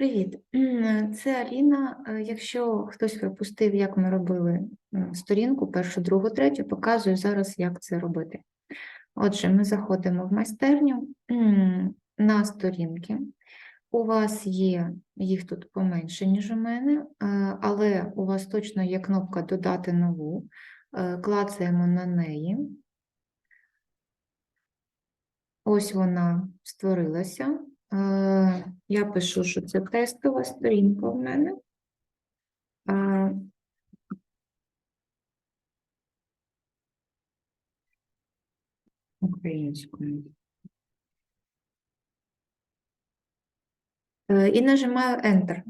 Привіт, це Аліна. Е, Якщо хтось пропустив, як ми робили сторінку, першу, другу, третю, показую зараз, як це робити. Отже, ми заходимо в майстерню на сторінки. У вас є, їх тут поменше, ніж у мене, е, але у вас точно є кнопка Додати нову. Е, Клацаємо на неї. Ось вона створилася. Я пишу, що це тестова сторінка в мене. Українською. Е, І нажимаю Enter.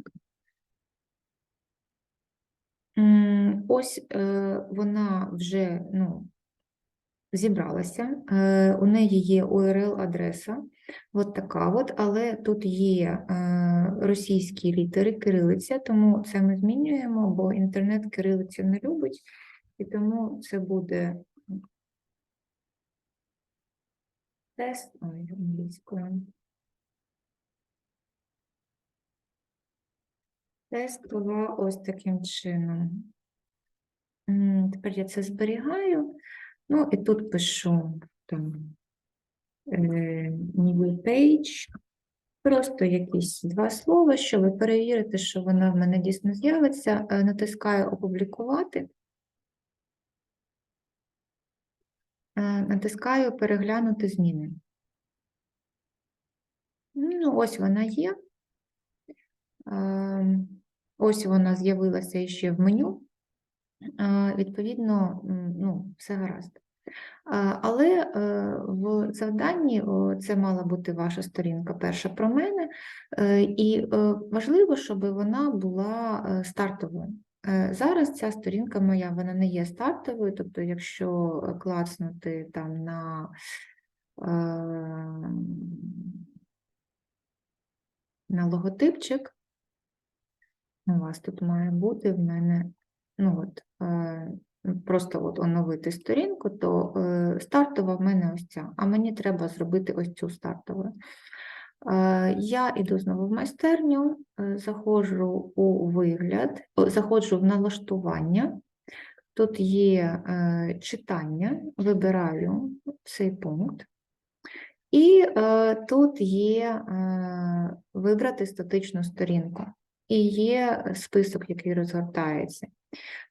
Ось е, вона вже ну, зібралася. Е, У неї є URL-адреса, от така от, але тут є е, російські літери, кирилиця, тому це ми змінюємо, бо інтернет кирилицю не любить, і тому це буде тест ой, англійською. Тестова ось таким чином. Тепер я це зберігаю. Ну і тут пишу там е, new page. Просто якісь два слова, щоб перевірити, що вона в мене дійсно з'явиться. Е, Натискаю опублікувати. Е, Натискаю переглянути зміни. Ну, ось вона є. Ем, Ось вона з'явилася ще в меню. Е, Відповідно, ну, все гаразд. Е, Але е, в завданні це мала бути ваша сторінка перша про мене, і важливо, щоб вона була стартовою. Зараз ця сторінка моя, вона не є стартовою, тобто, якщо клацнути там на на логотипчик, у вас тут має бути в мене, ну от, е, просто от оновити сторінку, то е, стартова в мене ось ця, а мені треба зробити ось цю стартову. Е, Я іду знову в майстерню, заходжу у вигляд, заходжу в налаштування. Тут є е, читання, вибираю цей пункт. І е, тут є е, вибрати статичну сторінку. І є список, який розгортається.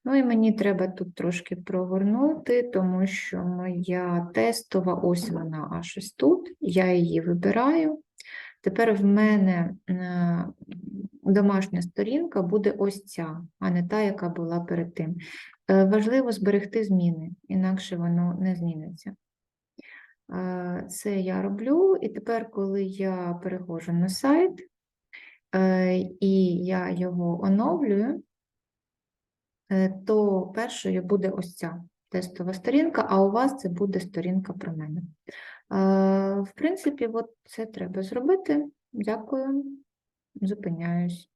Ну і мені треба тут трошки прогорнути, тому що моя тестова, ось вона аж ось тут. Я її вибираю. Тепер в мене е, домашня сторінка буде ось ця, а не та, яка була перед тим. Е, Важливо зберегти зміни, інакше воно не зміниться. Е, Це я роблю, і тепер, коли я переходжу на сайт і я його оновлюю, то першою буде ось ця тестова сторінка, а у вас це буде сторінка про мене. Е, В принципі, от це треба зробити. Дякую, зупиняюсь.